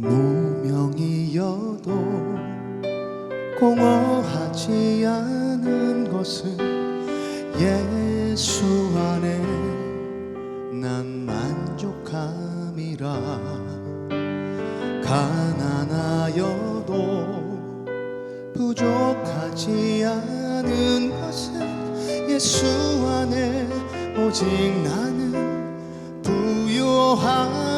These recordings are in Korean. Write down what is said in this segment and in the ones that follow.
무명이어도 공허하지 않은 것은 예수 안에 난 만족함이라. 가난하여도 부족하지 않은 것은 예수 안에 오직 나는 부요함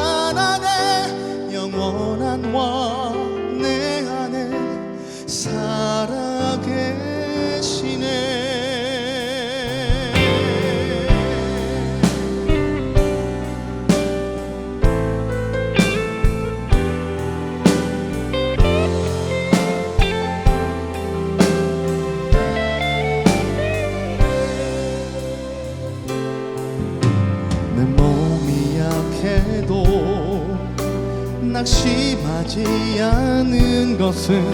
낙심하지 않은 것은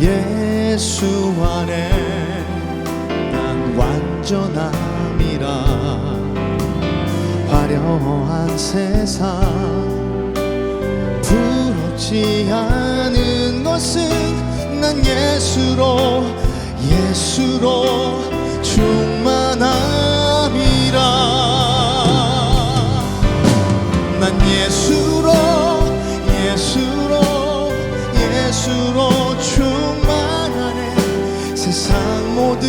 예수 안에 난 완전함이라. 화려한 세상 부럽지 않은 것은 난 예수로 예수로 예수로 충만하네. 세상 모든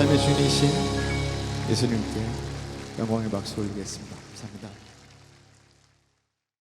삶의 주인이신 예수님께 영광의 박수 올리겠습니다. 감사합니다.